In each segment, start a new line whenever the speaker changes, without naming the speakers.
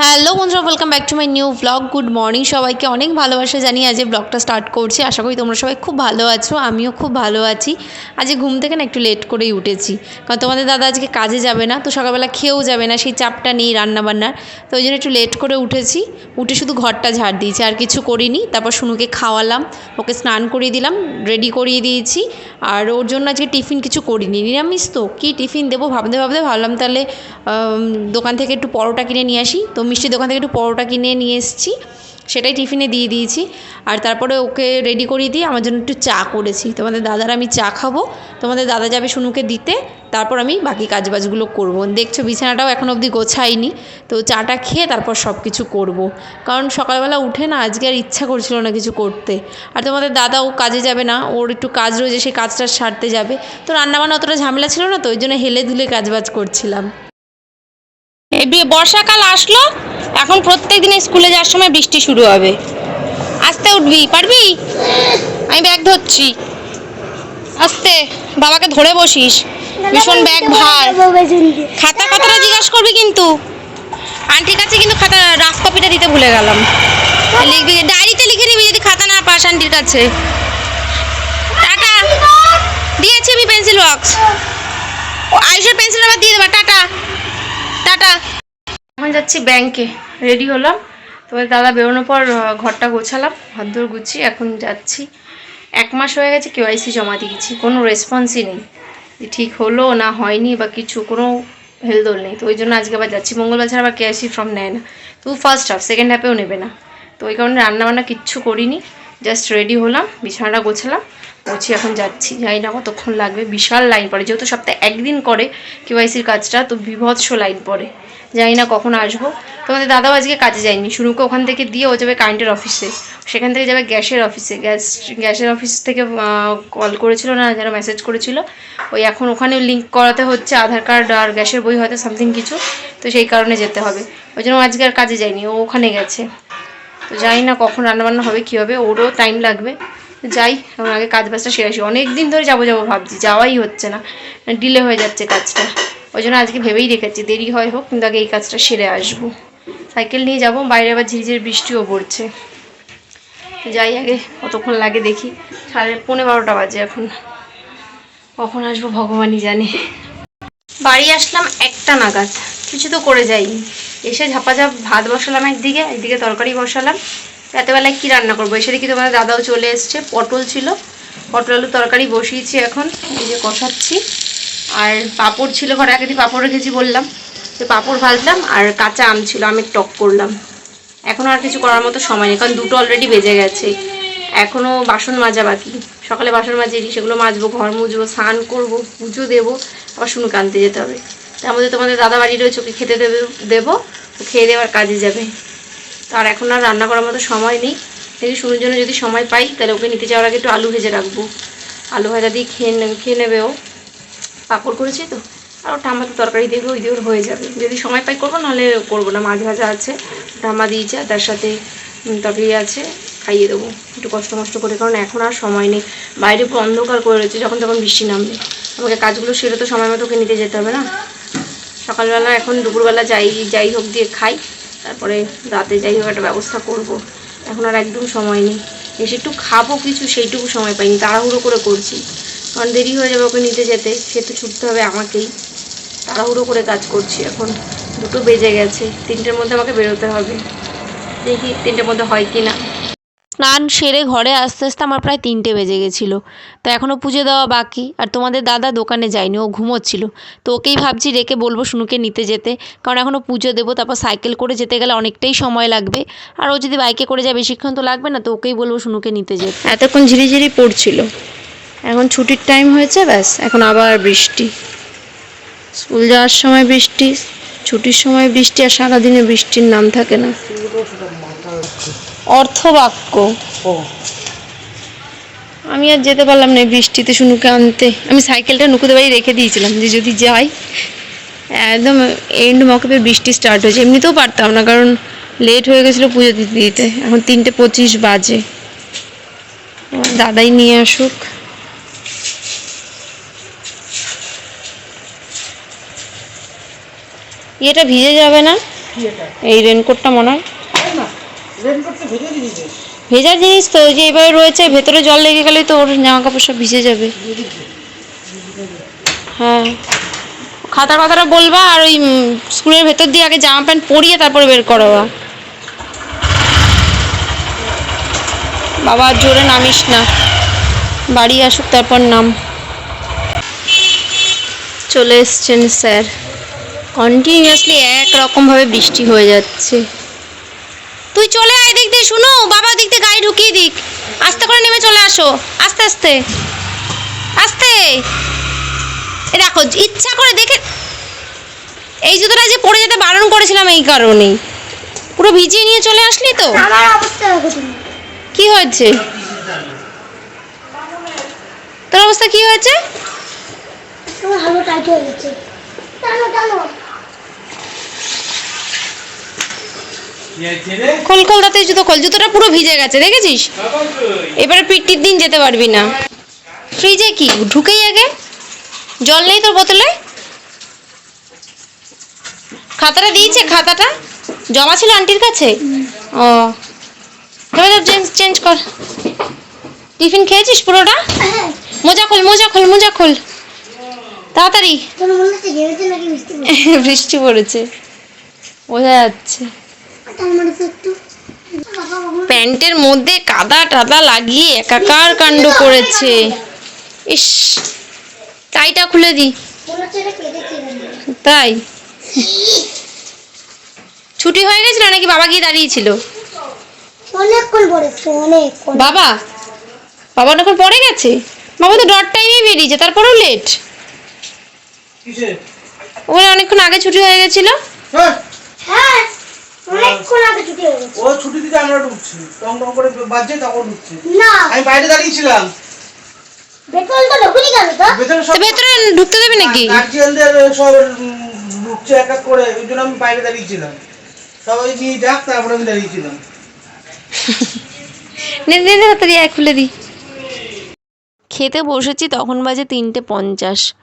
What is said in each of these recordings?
Hello বন্ধুরা welcome back to my new blog good morning সবাইকে অনেক ভালোবাসা জানিয়ে আজ ব্লগটা স্টার্ট করছি। আশা করি তোমরা সবাই খুব ভালো আছো, আমিও খুব ভালো আছি। আজ ঘুম থেকে না একটু লেট করেই উঠেছি। কারণ তোমাদের দাদা আজকে কাজে যাবে না, তো সকালবেলা খেয়েও যাবে না, সেই চাপটা নেই রান্নাবান্নার। তো ওই জন্য একটু লেট করে উঠেছি। উঠে শুধু ঘরটা ঝাড় দিয়েছি, আর কিছু করিনি। তারপর শুনুকে খাওয়ালাম, ওকে স্নান করিয়ে দিলাম রেডি করিয়ে দিয়েছি। আর ওর জন্য আজকে টিফিন কিছু করিনি। নিরামিষ তো, কী টিফিন দেবো ভাবতে ভাবতে ভাবলাম তাহলে দোকান থেকে একটু পরোটা কিনে নিয়ে আসি। তো মিষ্টির দোকান থেকে একটু পরোটা কিনে নিয়ে এসেছি, সেটাই টিফিনে দিয়ে দিয়েছি। আর তারপরে ওকে রেডি করিয়ে দিয়ে আমার জন্য একটু চা করেছি। তোমাদের দাদার আমি চা খাব, তোমাদের দাদা যাবে শুনুকে দিতে, তারপর আমি বাকি কাজবাজগুলো করব। দেখছ বিছানাটাও এখন অবধি গোছাইনি, তো চাটা খেয়ে তারপর সব কিছু করব। কারণ সকালবেলা উঠে না আজকে আর ইচ্ছা করছিল না কিছু করতে। আর তোমাদের দাদাও কাজে যাবে না, ওর একটু কাজ রয়েছে সেই কাজটা সারতে যাবে। তো রান্নাবান্না অতটা ঝামেলা ছিল না, তো ওই জন্য হেলে দুলে কাজবাজ করছিলাম।
বর্ষাকাল আসলো, এখন প্রত্যেক দিন স্কুলে যাওয়ার সময় বৃষ্টি শুরু হবে। আস্তে উঠবি, পারবি? আমি ব্যাগ ধরছি। আস্তে, বাবাকে ধরে বসিস। ভীষণ ব্যাগ ভার। খাতা কথাটা জিজ্ঞাসা করবি কিন্তু। আন্টির কাছে কিন্তু খাতা রাফ কপিটা দিতে ভুলে গেলাম। লিখবি ডায়েরিতে লিখে নিবি যদি খাতা না পাস আন্টির কাছে। টাটা। দিয়েছি আমি পেন্সিল বক্স আয়ুষের পেন্সিল আবার দিয়ে দেবা, টাটা। টাটা।
এখন যাচ্ছি ব্যাংকে রেডি হলাম। তোমাদের দাদা বেরোনোর পর ঘরটা গোছালাম ধরে গুছিয়ে এখন যাচ্ছি। এক মাস হয়ে গেছে কেওয়াইসি জমা দিয়েছি। কোনো রেসপন্সই নেই। যে ঠিক হলো না হয়নি বা কিছু, কোনো হেলদোল নেই। তো ওই জন্য আজকে আবার যাচ্ছি। মঙ্গলবার ছাড়া আবার কেওয়াইসি ফর্ম নেয় না। তো ফার্স্ট হাফ সেকেন্ড হাফেও নেবে না। তো ওই কারণে রান্নাবান্না কিচ্ছু করিনি। জাস্ট রেডি হলাম, বিছানাটা গোছালাম। পৌঁছে এখন যাচ্ছি। জানি না কতক্ষণ লাগবে। বিশাল লাইন পড়ে। যেহেতু সপ্তাহে একদিন করে কেওয়াইসির কাজটা, তো বিভৎস লাইন পড়ে। জানি না কখন আসব। তোমাদের দাদাও আজকে কাজে যায়নি। শুরুকে ওখান থেকে দিয়ে ও যাবে কারেন্টের অফিসে সেখান থেকে যাবে গ্যাসের অফিসে গ্যাস, গ্যাসের অফিস থেকে কল করেছিল না যেন মেসেজ করেছিল। ওই এখন ওখানে লিঙ্ক করাতে হচ্ছে, আধার কার্ড আর গ্যাসের বই হয়তো সামথিং কিছু। তো সেই কারণে যেতে হবে। ওই জন্য আজকে আর কাজে যায়নি। ও ওখানে গেছে। তো জানি না কখন রান্নাবান্না হবে, কী হবে। ওরও টাইম লাগবে। যাই এখন আগে কাজ বাজটা সেরে আসি। অনেক দিন ধরে যাব যাব ভাবছি, যাওয়াই হচ্ছে না। ডিলে হয়ে যাচ্ছে কাজটা। ওই জন্য আজকে ভেবেই রেখেছি, দেরি হয় হোক, কিন্তু আগে এই কাজটা সেরে আসব। সাইকেল নিয়ে যাব, বাইরে আবার ঝিরিঝিরি বৃষ্টিও পড়ছে। যাই আগে কতক্ষণ লাগে দেখি। সাড়ে পৌনে বারোটা বাজে এখন। কখন আসব ভগবানই জানে। বাড়ি আসলাম একটা নাগাদ। কিছু তো করে যাইনি। এসে ঝাপাঝাপ, ভাত বসালাম একদিকে একদিকে তরকারি বসালাম। রাতেবেলায় কী রান্না করব? এসে দেখি তোমার দাদাও চলে এসছে? পটল ছিল। পটল আলু তরকারি বসিয়েছি এখন। এই যে কষাচ্ছি। আর পাঁপড় ছিল, ঘরে একদিন পাঁপড় রেখেছি বললাম। তো পাঁপড় ভাজলাম আর কাঁচা আম ছিল, আমি টক করলাম। এখনও আর কিছু করার মতো সময় নেই, কারণ দুটো অলরেডি বেজে গেছে। এখনও বাসন মাজা বাকি। সকালে বাসন মাজিনি সেগুলো মাজবো, ঘর মুজবো, স্নান করব, পুজো দেবো, আবার শুনুকে আনতে যেতে হবে। তার মধ্যে তোমাদের দাদা বাড়ি রয়েছে, ওকে খেতে দেবে দেবো। খেয়ে দেওয়ার কাজে যাবে। তার এখন আর রান্না করার মতো সময় নেই। দেখি শুনুর জন্য যদি সময় পাই, তাহলে ওকে নিতে যাওয়ার আগে একটু আলু ভেজে রাখব। আলু ভাজা দিয়ে খেয়ে নে- খেয়ে নেবে ও। পাঁপড় করেছি তো। আর ওটা আমাদের তরকারি দিয়ে ওই দিয়ে হয়ে যাবে। যদি সময় পাই করব, নাহলে করব না। মাছ ভাজা আছে, ঠাম্মা দিয়েছে আর তার সাথে তরকারি আছে, খাইয়ে দেবো। একটু কষ্ট মষ্ট করে, কারণ এখন আর সময় নেই। বাইরে পুরো অন্ধকার করে রয়েছে, যখন তখন বৃষ্টি নামবে। আমাকে কাজগুলো সেরে তো সময় মতো ওকে নিতে যেতে হবে না? সকালবেলা এখন দুপুরবেলা যাই যাই হোক দিয়ে খাই। তারপরে রাতে যাই হোক একটা ব্যবস্থা করব। এখন আর একদম সময় নেই। এসে একটু খাব কিছু, সেইটুকু সময় পাইনি। তাড়াহুড়ো করে করছি। কারণ দেরি হয়ে যাবে ওকে নিতে যেতে। সে তো ছুটতে হবে আমাকেই। তাড়াহুড়ো করে কাজ করছি এখন। দুটো বেজে গেছে। তিনটের মধ্যে আমাকে বেরোতে হবে। দেখি তিনটের মধ্যে হয় কি না স্নান সেরে ঘরে আস্তে আস্তে আমার প্রায় তিনটে বেজে গেছিল। তো এখনও পুজো দেওয়া বাকি। আর তোমাদের দাদা দোকানে যায়নি, ও ঘুমোচ্ছিল। তো ওকেই ভাবছি রেখে বলব শুনুকে নিতে যেতে। কারণ এখনও পুজো দেবো, তারপর সাইকেল করে যেতে গেলে অনেকটাই সময় লাগবে। আর ও যদি বাইকে করে যায় বেশিক্ষণ তো লাগবে না, তো ওকেই বলব শুনুকে নিতে যেতে। এতক্ষণ ঝিরিঝিরি পড়ছিল। এখন ছুটির টাইম হয়েছে, ব্যাস। এখন আবার বৃষ্টি। স্কুল যাওয়ার সময় বৃষ্টি, ছুটির সময় বৃষ্টি, আর সারাদিনে বৃষ্টির নাম থাকে না। অর্থবাক্য। আমি আর যেতে পারলাম না বৃষ্টিতে শুনুকে আনতে। আমি সাইকেলটা নুকুদের বাড়ি রেখে দিয়েছিলাম যে যদি যাই একদম এন্ড মকপে বৃষ্টি স্টার্ট হয়েছে। এমনিতেও পারতাম না কারণ লেট হয়ে গেছিল পুজো দিতে দিতে। এখন তিনটে পঁচিশ বাজে। দাদাই নিয়ে আসুক। ইয়েটা ভিজে যাবে না? এই রেনকোটটা মনে হয়।
ভেজে
জিনিস তো, যে এবারে রয়েছে, ভেতরে জল লেগে গেলে তো ওর জামা কাপড় সব ভিজে যাবে। হ্যাঁ। খাতার কথাটা বলবা আর ওই স্কুলের ভেতর দিয়ে আগে জামা প্যান্ট পরিয়ে তারপরে বের করাবা। বাবা জোরে নামিস না। বাড়ি আসুক, তারপর নাম। চলে এসছেন স্যার। কন্টিনিউয়াসলি একরকমভাবে বৃষ্টি হয়ে যাচ্ছে। তুই চলে আয় দিক দিয়ে শুনো? বাবা দিক দিয়ে গাড়ি ঢুকিয়ে দিক। আস্তে করে নেমে চলে আসো। আস্তে আস্তে। আস্তে। এ দেখো ইচ্ছা করে দেখে এই জুতোটা যে পরে যেতে বারণ করেছিলাম এই কারণেই। পুরো ভিজিয়ে নিয়ে চলে আসলি তো?
আমার অবস্থা দেখো তুমি।
কি হয়েছে? তোর অবস্থা কি হয়েছে
তোমার হালো টাইট হয়ে গেছে টানো টানো
খোল খোল তাতে জুতো খোল জুতোটা পুরো ভিজে গেছে দেখেছিস? এবারে পিটির দিন যেতে পারবি না। ফ্রিজে কি? ঢুকেই আগে? জল নেই তোর বোতলে? খাতাটা দিয়েছে খাতাটা? জমা ছিল আন্টির কাছে? ও। তবে তো চেঞ্জ চেঞ্জ কর। টিফিন খেয়েছিস পুরোটা? মোজা খোল মোজা খোল মোজা খোল। তাড়াতাড়ি।
তোর
বৃষ্টি পড়েছে। বোঝা যাচ্ছে। প্যান্টের মধ্যে কাদা টাদা লাগিয়ে একাকার কাণ্ড করেছে। ইস টাইটা খুলে দি। তাই? ছুটি হয়ে গেছিল নাকি বাবা গিয়ে দাঁড়িয়েছিল?
অনেকক্ষণ
বাবা? বাবা অনেকক্ষণ পরে গেছে? বাবা তো ডট টাইমে বেরিয়েছে তারপরেও লেট। ওখানে অনেকক্ষণ আগে ছুটি হয়ে গেছিল?
হ্যাঁ ও ছুটি দিতে আমরা ঢুকছি। টং টং করে বাজছে তখন ঢুকছি।
না।
আমি বাইরে দাঁড়িয়েছিলাম। ভেতরে
ঢুকতে দেবে নাকি?
গার্জিয়ানদের সব ঢুকছে এক এক করে ওই জন্য আমি বাইরে দাঁড়িয়েছিলাম। সবাই নিয়ে যাক তারপরে আমি দাঁড়িয়েছিলাম।
খুলে দিই খেতে বসেছি তখন বাজে তিনটে পঞ্চাশ।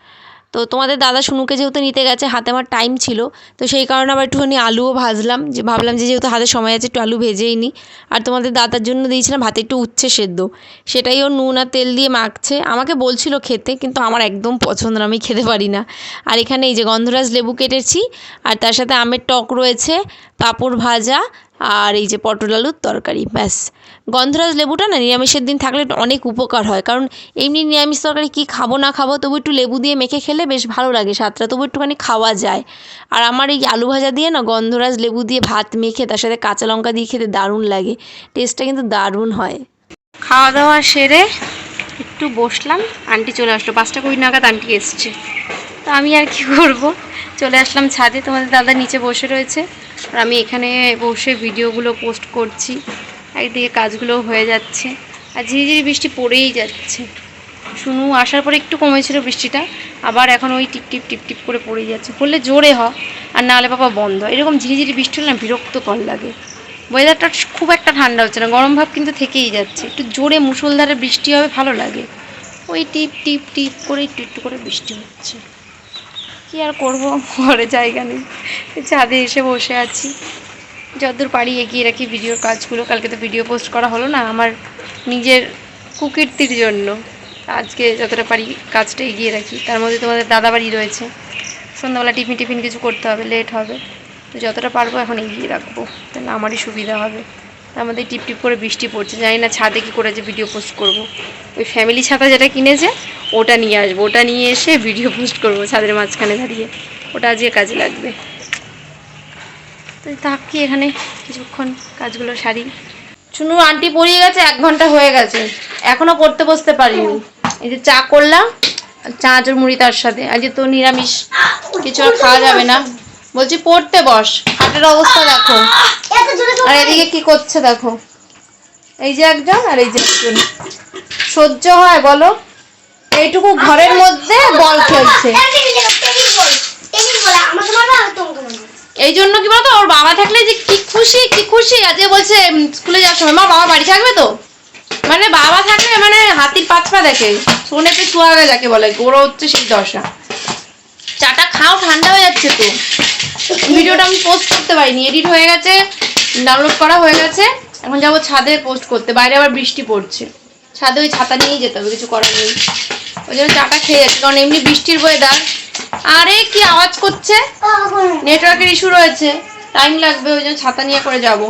তো তোমাদের দাদা শুনুকে যেহেতু নিতে গেছে, হাতে আমার টাইম ছিল, তো সেই কারণে আবার একটুখানি আলুও ভাজলাম, যে ভাবলাম যে যেহেতু হাতে সময় আছে একটু আলু ভেজেই নিই আর তোমাদের দাদার জন্য দিয়েছিলাম ভাতে একটু উচ্ছে সেদ্ধ, সেটাই ও নুন আর তেল দিয়ে মাখছে। আমাকে বলছিল খেতে, কিন্তু আমার একদম পছন্দ না, আমি খেতে পারি না। আর এখানে এই যে গন্ধরাজ লেবু কেটেছি, আর তার সাথে আমের টক রয়েছে, পাঁপড় ভাজা, আর এই যে পটল আলুর তরকারি, ব্যাস। গন্ধরাজ লেবুটা না নিরামিষের দিন থাকলে অনেক উপকার হয়। কারণ এমনি নিরামিষ তরকারি কী খাব, না খাব, তবু একটু লেবু দিয়ে মেখে খেলে বেশ ভালো লাগে, স্বাদটা তবু একটুখানি খাওয়া যায়। আর আমার এই আলু ভাজা দিয়ে না গন্ধরাজ লেবু দিয়ে ভাত মেখে তার সাথে কাঁচা লঙ্কা দিয়ে খেতে দারুণ লাগে, টেস্টটা কিন্তু দারুণ হয়। খাওয়া দাওয়া সেরে একটু বসলাম, আন্টি চলে আসলো, পাঁচটা কুড়ি নাগাদ আন্টি এসছে। তো আমি আর কি করব? চলে আসলাম ছাদে, তোমাদের দাদা নিচে বসে রয়েছে। আর আমি এখানে বসে ভিডিওগুলো পোস্ট করছি। একদিকে কাজগুলো হয়ে যাচ্ছে আর ঝিরিঝিরি বৃষ্টি পড়েই যাচ্ছে। শুনু, আসার পরে একটু কমেছিল বৃষ্টিটা, আবার এখন ওই টিপ টিপ টিপ টিপ করে পড়েই যাচ্ছে। পড়লে জোরে হয় আর নাহলে বাবা বন্ধ। এরকম ঝিরিঝিরি বৃষ্টি হলে না বিরক্তকর লাগে। ওয়েদারটা খুব একটা ঠান্ডা হচ্ছে না, গরম ভাব কিন্তু থেকেই যাচ্ছে। একটু জোরে মুষলধারে বৃষ্টি হবে, ভালো লাগে। ওই টিপ টিপ টিপ করে, একটু একটু করে বৃষ্টি হচ্ছে। কি আর করব? ঘরে জায়গা নেই। ছাদে এসে বসে আছি। যতদূর পারি এগিয়ে রাখি ভিডিওর কাজগুলো। কালকে তো ভিডিও পোস্ট করা হলো না, আমার নিজের কুকীর্তির জন্য। আজকে যতটা পারি কাজটা এগিয়ে রাখি। তার মধ্যে তোমাদের দাদা বাড়ি রয়েছে। সন্ধ্যাবেলা টিফিন টিফিন কিছু করতে হবে লেট হবে। তো যতটা পারব এখন এগিয়ে রাখব। তাহলে আমারই সুবিধা হবে। মধ্যে টিপ টিপ করে বৃষ্টি পড়ছে। জানি না ছাদে কী করে যে ভিডিও পোস্ট করব। ওই ফ্যামিলি ছাতা যেটা কিনেছে, ওটা নিয়ে আসব। ওটা নিয়ে এসে ভিডিও পোস্ট করব ছাদের মাঝখানে দাঁড়িয়ে। ওটা আজকে কাজে লাগবে। তো থাকি এখানে কিছুক্ষণ কাজগুলো সারি। শুনু আন্টি পড়িয়ে গেছে, এক ঘণ্টা হয়ে গেছে। এখনও পড়তে বসতে পারিনি। এই যে চা করলাম চা আচর মুড়ি তার সাথে। আজকে তো নিরামিষ, কিছু আর খাওয়া যাবে না। বলছি পড়তে বস, হাটের অবস্থা দেখো। আর এদিকে কি করছে দেখো। এই যে একজন আর এই যে একজন। সহ্য হয়, বলো। এইটুকু ঘরের মধ্যে বল খেলছে। এই জন্য কি বলতো, ওর বাবা থাকলে যে কি খুশি কি খুশি। আজকে বলছে স্কুলে যাওয়ার সময়, মা, বাবা বাড়ি থাকবে তো? মানে বাবা থাকলে মানে হাতির পাঁচ পা দেখে শোনেতে চুয়াগা যাকে বলে ওরা হচ্ছে সেই দশা। চাটা খাও, ঠান্ডা হয়ে যাচ্ছে তো। ভিডিওটা আমি পোস্ট করতে পারিনি এডিট হয়ে গেছে ডাউনলোড করা হয়ে গেছে। এখন যাব ছাদে পোস্ট করতে, বাইরে আবার বৃষ্টি পড়ছে। ছাদে ওই ছাতা নিয়েই যেতে হবে, কিছু করার নেই। ওই জন্য চাটা খেয়ে যাচ্ছে, কারণ এমনি বৃষ্টির ওয়েদার আরে, কি আওয়াজ করছে? নেটওয়ার্কের ইস্যু রয়েছে। টাইম লাগবে, ওই জন্য ছাতা নিয়ে করে যাব।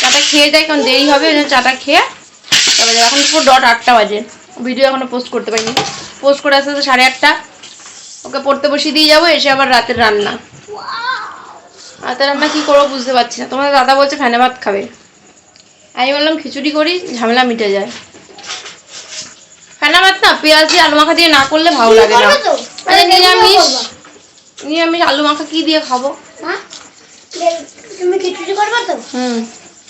চাটা খেয়ে যাই, কারণ দেরি হবে, ওই জন্য চাটা খেয়ে তারপরে এখন পুরো ডট আটটা বাজে। ভিডিও এখনও পোস্ট করতে পারিনি। পোস্ট করে আসতে আসতে সাড়ে আটটা। ওকে পড়তে বসিয়ে দিয়ে যাব, এসে আবার রাতের রান্না। রাতের রান্না কি করব বুঝতে পারছি না। তোমার দাদা বলছে ফ্যানে ভাত খাবে। আমি বললাম, খিচুড়ি করি, ঝামেলা মিটে যায়। ফ্যানা ভাত না পেঁয়াজ দিয়ে আলু মাখা দিয়ে না করলে ভালো লাগে না। আরে নিরামিষ নিরামিষ আলু মাখা কি দিয়ে খাব?
তুমি খিচুড়ি করবে তো?
হুম।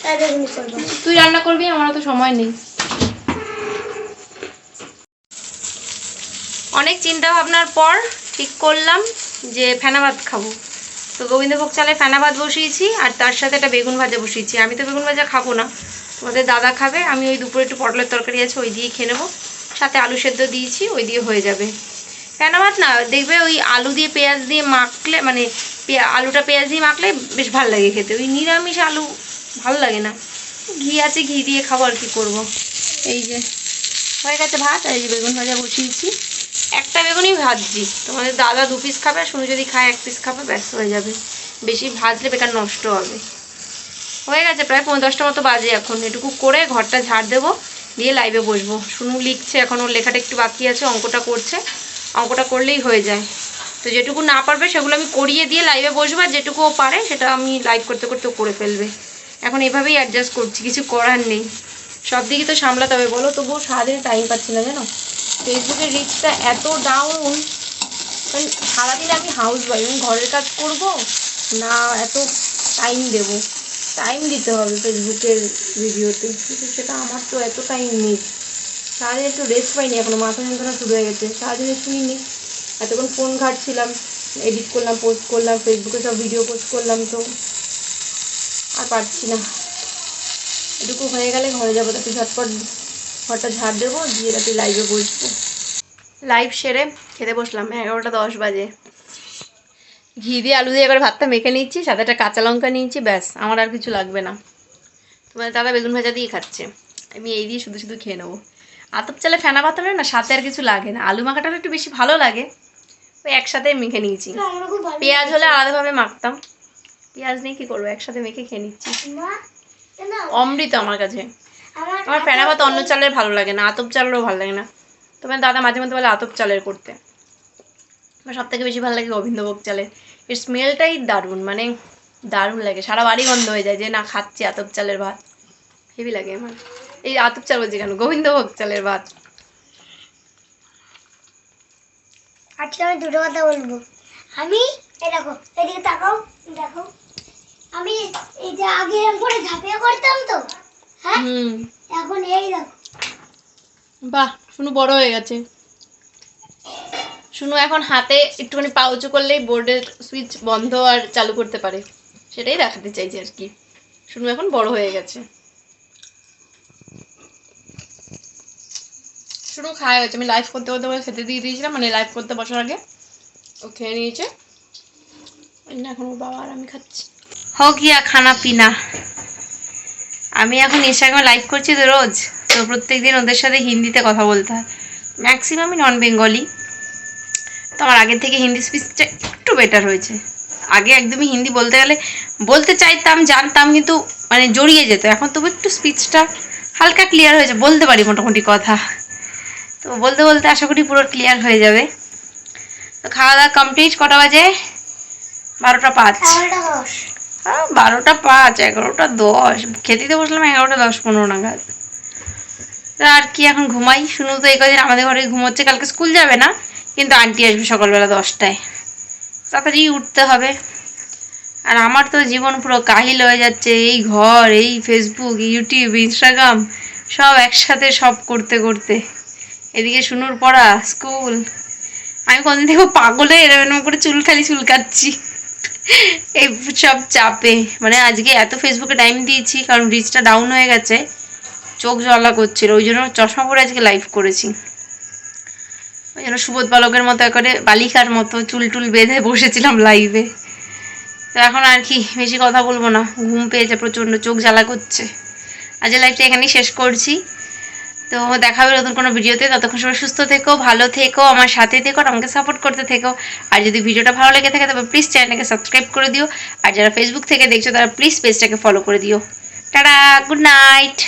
তাই বেগুনি করব।
তুই রান্না করবি আমার তো সময় নেই। অনেক চিন্তা ভাবনার পর ঠিক করলাম যে ফেনা ভাত খাব। তো গোবিন্দভোগ চালে ফেনা ভাত বসিয়েছি আর তার সাথে একটা বেগুন ভাজা বসিয়েছি। আমি তো বেগুন ভাজা খাব না তোমাদের দাদা খাবে আমি ওই দুপুরে একটু পটলের তরকারি আছে ওই দিয়ে খেয়ে নেব। সাথে আলু সেদ্ধ দিয়েছি, ওই দিয়ে হয়ে যাবে। ফেনা ভাত না, দেখবে ওই আলু দিয়ে পেঁয়াজ দিয়ে মাখলে মানে আলুটা পেঁয়াজ দিয়ে মাখলে বেশ ভালো লাগে খেতে। ওই নিরামিষ আলু ভালো লাগে না। ঘি আছে, ঘি দিয়ে খাব আর কি করব। এই যে, হয়ে গেছে ভাত, আর এই যে বেগুন ভাজা বসিয়েছি। একটা বেগুনই ভাজছি। তোমাদের দাদা দু পিস খাবে, আর শুনু যদি খায় এক পিস খাবে ব্যস্ত হয়ে যাবে। বেশি ভাজলে বেকার নষ্ট হবে। হয়ে গেছে, প্রায় পনেরো দশটা মতো বাজে এখন। এটুকু করে ঘরটা ঝাড় দেবো। দিয়ে লাইভে বসবো। শুনু লিখছে, এখন ওর লেখাটা একটু বাকি আছে, অঙ্কটা করছে। অঙ্কটা করলেই হয়ে যায়। তো যেটুকু না পারবে, সেগুলো আমি করিয়ে দিয়ে লাইভে বসবো, আর যেটুকু ও পারে, সেটা আমি লাইভ করতে করতে করে ফেলবে। এখন এভাবেই অ্যাডজাস্ট করছি, কিছু করার নেই। সব দিকে তো সামলাতে হবে, বলো? তবুও সারাদিনে টাইম পাচ্ছি না, জানো? ফেসবুকের রিচটা এত ডাউন সারাদিন আমি হাউস ওয়াইফ আমি ঘরের কাজ করব? না, এত টাইম দেব। টাইম দিতে হবে ফেসবুকের ভিডিওতে কিন্তু সেটা আমার তো এত টাইম নেই সারাদিন একটু রেস্ট পাইনি এখনও, মাথা যন্ত্রণা শুরু হয়ে গেছে। সারাদিন শুনিনি এতক্ষণ ফোন ঘাটছিলাম এডিট করলাম পোস্ট করলাম, ফেসবুকে সব ভিডিও পোস্ট করলাম, তো আর পারছি না। এটুকু হয়ে গেলে ঘরে যাব, তাতে ঝটপট ঘরটা ঝাড় দেবো, দিয়ে তাতে লাইভে বসবো। লাইভ সেরে খেতে বসলাম, এগারোটা দশ বাজে। ঘি দিয়ে আলু দিয়ে এবার ভাতটা মেখে নিচ্ছি সাথে একটা কাঁচা লঙ্কা নিয়েছি ব্যাস আমার আর কিছু লাগবে না। তোমার দাদা বেগুন ভাজা দিয়ে খাচ্ছে। আমি এই দিয়ে শুধু শুধু খেয়ে নেব। আতপ চালে ফেনা ভাত হলে না সাথে আর কিছু লাগে না। আলু মাখাটা একটু বেশি ভালো লাগে। ওই একসাথে মেখে নিয়েছি। পেঁয়াজ হলে আলাদাভাবে মাখতাম। পেঁয়াজ নিয়ে কী করব? একসাথে মেখে খেয়ে নিচ্ছি। অমৃত আমার কাছে।
আমার
ফেনা ভাত অন্য চালের ভালো লাগে না আতপ চালেরও ভালো লাগে না। তোমার দাদা মাঝে মধ্যে বলে আতপ চালের করতে। আমার সব থেকে বেশি ভালো লাগে গোবিন্দভোগ চালের এর স্মেলটাই দারুণ মানে দারুণ লাগে। সারা বাড়ি গন্ধ হয়ে যায় যে না খাচ্ছি আতপ চালের ভাত। হেভি লাগে আমার। এই আতপ চাল বলছি কেন? গোবিন্দভোগ চালের ভাত।
আজকে আমি দুটো কথা বলব। আমি এই দেখো এদিকে তাকাও দেখো। আমি এই যে আগে করে ঝাঁপিয়ে করতাম তো হ্যাঁ?
হুম।
এখন এই দেখো।
বাহ শুনু বড় হয়ে গেছে। শুনো এখন হাতে একটুখানি পাউচু করলেই বোর্ডের সুইচ বন্ধ আর চালু করতে পারে। সেটাই দেখাতে চাইছি আর কি। শুনু এখন বড় হয়ে গেছে। শুরু খাওয়া হয়েছে। আমি লাইভ করতে করতে খেতে দিয়ে দিয়েছিলাম মানে লাইভ করতে বসার আগে। ও খেয়ে নিয়েছে। এখন ওর বাবা আর আমি খাচ্ছি। হোক গিয়া খানা পিনা। আমি এখন ইনস্টাগ্রামে লাইভ করছি তো রোজ। তো প্রত্যেক দিন ওদের সাথে হিন্দিতে কথা বলতে হয়। ম্যাক্সিমামই নন বেঙ্গলি তো আমার আগের থেকে হিন্দি স্পিচটা একটু বেটার হয়েছে। আগে একদমই হিন্দি বলতে গেলে বলতে চাইতাম জানতাম কিন্তু মানে জড়িয়ে যেত। এখন তবু একটু স্পিচটা হালকা ক্লিয়ার হয়েছে বলতে পারি মোটামুটি কথা। তো বলতে বলতে আশা করি পুরো ক্লিয়ার হয়ে যাবে। তো খাওয়া দাওয়া কমপ্লিট কটা বাজে? বারোটা পাঁচ। হ্যাঁ বারোটা পাঁচ এগারোটা দশ। খেতে দিতে বসলাম এগারোটা দশ পনেরো নাগাদ। আর কি এখন ঘুমাই? শুনু তো এই কদিন আমাদের ঘরে ঘুমোচ্ছে কালকে স্কুল যাবে না। কিন্তু আন্টি আসবে সকালবেলা দশটায়। তাড়াতাড়ি উঠতে হবে। আর আমার তো জীবন পুরো কাহিল হয়ে যাচ্ছে। এই ঘর, এই ফেসবুক ইউটিউব ইনস্টাগ্রাম সব একসাথে সব করতে করতে। এদিকে শুনুর পড়া, স্কুল। আমি কোনদিন থেকে পাগলে এরম করে চুল খালি চুলকাচ্ছি। এই সব চাপে। মানে আজকে এত ফেসবুকে টাইম দিয়েছি, কারণ রিচটা ডাউন হয়ে গেছে। চোখ জ্বলা করছিল, ওই জন্য চশমা পরে আজকে লাইভ করেছি। ওই সুবোধ বালকের মতো করে বালিকার মতো চুল টুল বেঁধে বসেছিলাম লাইভে তো এখন আর কি, বেশি কথা বলব না। ঘুম পেয়েছে প্রচণ্ড, চোখ জ্বালা করছে। আজ লাইভটা এখানেই শেষ করছি। তো দেখা হবে নতুন কোনো ভিডিওতে ততক্ষণ সবাই সুস্থ থেকো, ভালো থেকো, আমার সাথে থেকো আর আমাকে সাপোর্ট করতে থেকো। আর যদি ভিডিওটা ভালো লেগে থাকে, তবে প্লিজ চ্যানেলটাকে সাবস্ক্রাইব করে দিও। আর যারা ফেসবুক থেকে দেখছ, তারা প্লিজ পেজটাকে ফলো করে দিও। Tata good night